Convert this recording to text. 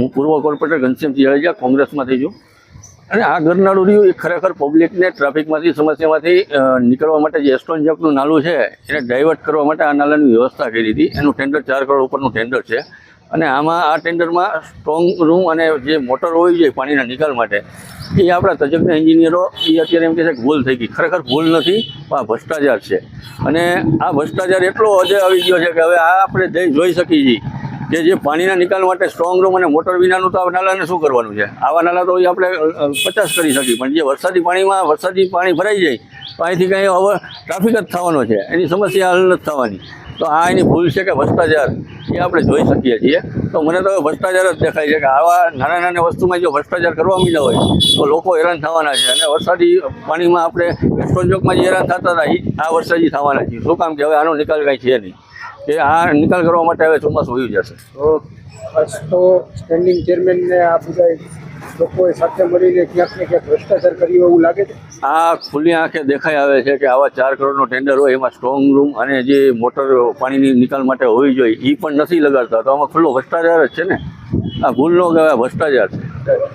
હું પૂર્વ કોર્પોરેટર ઘનશ્યામસિંહ જાડેજા કોંગ્રેસમાંથી છું. અને આ ગરનાળું રહ્યું એ ખરેખર પબ્લિકને ટ્રાફિકમાંથી, સમસ્યામાંથી નીકળવા માટે જે એસ્ટોન જકનું નાલું છે, એને ડાયવર્ટ કરવા માટે આ નાલાની વ્યવસ્થા કરી હતી. એનું ટેન્ડર ચાર કરોડ ઉપરનું ટેન્ડર છે. અને આમાં આ ટેન્ડરમાં સ્ટ્રોંગ રૂમ અને જે મોટર હોવી જોઈએ પાણીના નિકાલ માટે, એ આપણા તજજ્ઞ એન્જિનિયરો એ અત્યારે એમ કહે છે ભૂલ થઈ ગઈ. ખરેખર ભૂલ નથી, પણ આ ભ્રષ્ટાચાર છે. અને આ ભ્રષ્ટાચાર એટલો હદે આવી ગયો છે કે હવે આ આપણે જઈ જોઈ શકીએ છીએ. કે જે પાણીના નિકાલ માટે સ્ટ્રોંગ રૂમ અને મોટર વિનાનું તો આ નાલાને શું કરવાનું છે? આવા નાલા તો આપણે પચાસ કરી શકીએ. પણ જે વરસાદી પાણીમાં, વરસાદી પાણી ભરાઈ જાય, તો અહીંથી કંઈ હવે ટ્રાફિક જ થવાનો છે. એની સમસ્યા હલ નથી થવાની. તો આ એની ભૂલ છે કે ભ્રષ્ટાચાર, એ આપણે જોઈ શકીએ છીએ. તો મને તો ભ્રષ્ટાચાર જ દેખાય છે કે આવા નાના નાના વસ્તુમાં જો ભ્રષ્ટાચાર કરવા માંડ્યા હોય, તો લોકો હેરાન થવાના છે. અને વરસાદી પાણીમાં આપણે એસ્ટ્રોન જે હેરાન થતા હતા એ આ વરસાદી થવાના છે. શું કામ કે હવે આનો નિકાલ કાંઈ છે નહીં. કે આ નિકાલ કરવા માટે હવે ચોમાસું વયું જશે. તો સ્ટેન્ડિંગ ચેરમેનને આ બધા લોકોએ સાથે મળીને ક્યાંક ને ક્યાંક ભ્રષ્ટાચાર કર્યો એવું લાગે છે? આ ખુલ્લી આંખે દેખાઈ આવે છે કે આવા ચાર કરોડનો ટેન્ડર હોય એમાં સ્ટ્રોંગ રૂમ અને જે મોટર પાણીની નિકાલ માટે હોવી જોઈએ એ પણ નથી લગાડતા. તો આમાં ખુલ્લો ભ્રષ્ટાચાર જ છે ને? આ ભૂલ ન કહેવાય ભ્રષ્ટાચાર છે?